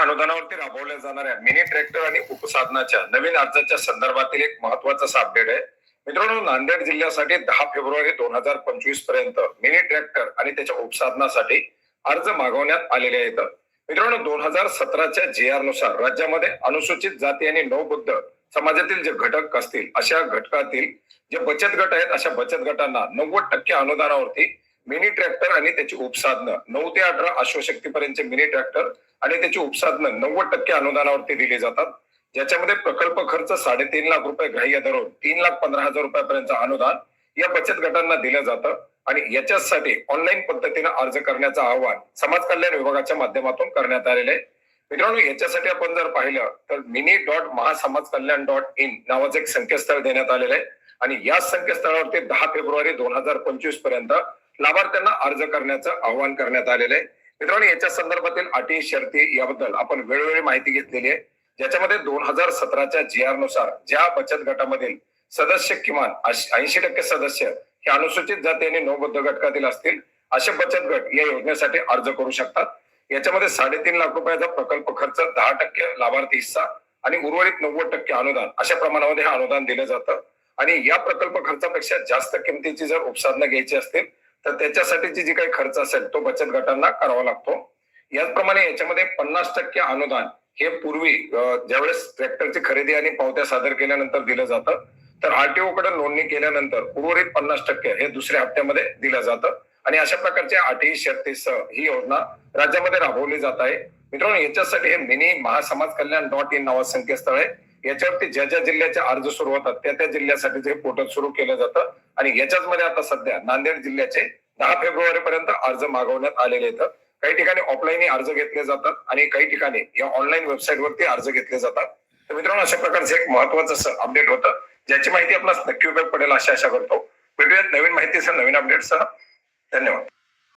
अनुदानावरती राबवल्या जाणाऱ्या mini tractor आणि उपसाधनाच्या नवीन अर्जाच्या संदर्भातील एक महत्त्वाचा अपडेट आहे. मित्रांनो नांदेड जिल्ह्यासाठी दहा फेब्रुवारी दोन हजार पंचवीसपर्यंत मिनी ट्रॅक्टर आणि त्याच्या उपसाधनासाठी अर्ज मागवण्यात आलेले आहेत. मित्रांनो दोन हजार सतराच्या जी आरनुसार राज्यामध्ये अनुसूचित जाती आणि नवबुद्ध समाजातील जे घटक असतील अशा घटकातील जे बचत गट आहेत अशा बचत गटांना नव्वद टक्के अनुदानावरती मिनी ट्रॅक्टर आणि त्याची उपसाधनं. नऊ ते अठरा अश्वशक्तीपर्यंतचे मिनी ट्रॅक्टर आणि त्याची उपसाधनं नव्वद टक्के अनुदानावरती दिली जातात. ज्याच्यामध्ये प्रकल्प खर्च साडेतीन लाख रुपये ग्राह्य धरून तीन लाख पंधरा हजार रुपयापर्यंत अनुदान या बचत गटांना दिलं जातं आणि याच्यासाठी ऑनलाईन पद्धतीने अर्ज करण्याचं आवाहन समाज कल्याण विभागाच्या माध्यमातून करण्यात आलेलं आहे. मित्रांनो याच्यासाठी आपण जर पाहिलं तर mini dot Mahasamaj Kalyan dot in नावाचं एक संकेतस्थळ देण्यात आलेलं आहे. आणि या संकेतस्थळावरती दहा फेब्रुवारी दोन हजार पंचवीसपर्यंत लाभार्थ्यांना अर्ज करण्याचं आवाहन करण्यात आलेलं आहे. मित्रांनो याच्या संदर्भातील अटी शर्ती याबद्दल आपण वेळोवेळी माहिती घेतलेली आहे. ज्याच्यामध्ये दोन हजार सतराच्या जी आरनुसार ज्या बचत गटामधील सदस्य किमान ऐंशी टक्के सदस्य हे अनुसूचित जाती आणि नवबद्ध घटकातील असतील असे बचत गट या योजनेसाठी अर्ज करू शकतात. याच्यामध्ये साडेतीन लाख रुपयाचा प्रकल्प खर्च दहा टक्के लाभार्थी हिस्सा आणि उर्वरित नव्वद टक्के अनुदान अशा प्रमाणामध्ये हे अनुदान दिलं जातं. आणि या प्रकल्प खर्चापेक्षा जास्त किमतीची जर उपसाधनं घ्यायची असतील तर त्याच्यासाठीची जी काही खर्च असेल तो बचत गटांना करावा लागतो. याचप्रमाणे याच्यामध्ये पन्नास टक्के अनुदान हे पूर्वी ज्यावेळेस ट्रॅक्टरची खरेदी आणि पावत्या सादर केल्यानंतर दिलं जातं तर आरटीओ कडे नोंदणी केल्यानंतर उर्वरित पन्नास टक्के हे दुसऱ्या हप्त्यामध्ये दिलं जातं. आणि अशा प्रकारच्या आठही शर्तीसह ही योजना राज्यामध्ये राबवली जात आहे. मित्रांनो याच्यासाठी हे mini Mahasamaj Kalyan dot in नावाचं संकेतस्थळ आहे. याच्यावरती ज्या ज्या जिल्ह्याचे अर्ज सुरू होतात त्या त्या जिल्ह्यासाठी हे पोर्टल सुरू केलं जातं. आणि याच्याच मध्ये आता सध्या नांदेड जिल्ह्याचे दहा फेब्रुवारी पर्यंत अर्ज मागवण्यात आलेले आहेत. काही ठिकाणी ऑफलाईन अर्ज घेतले जातात आणि काही ठिकाणी या ऑनलाईन वेबसाईट वरती अर्ज घेतले जातात. तर मित्रांनो अशा प्रकारचं एक महत्वाचं अपडेट होतं. ज्याची माहिती आपल्याला नक्की उपयोग पडेल अशी आशा करतो. भेटूयात नवीन माहितीसह नवीन अपडेटसह धन्यवाद.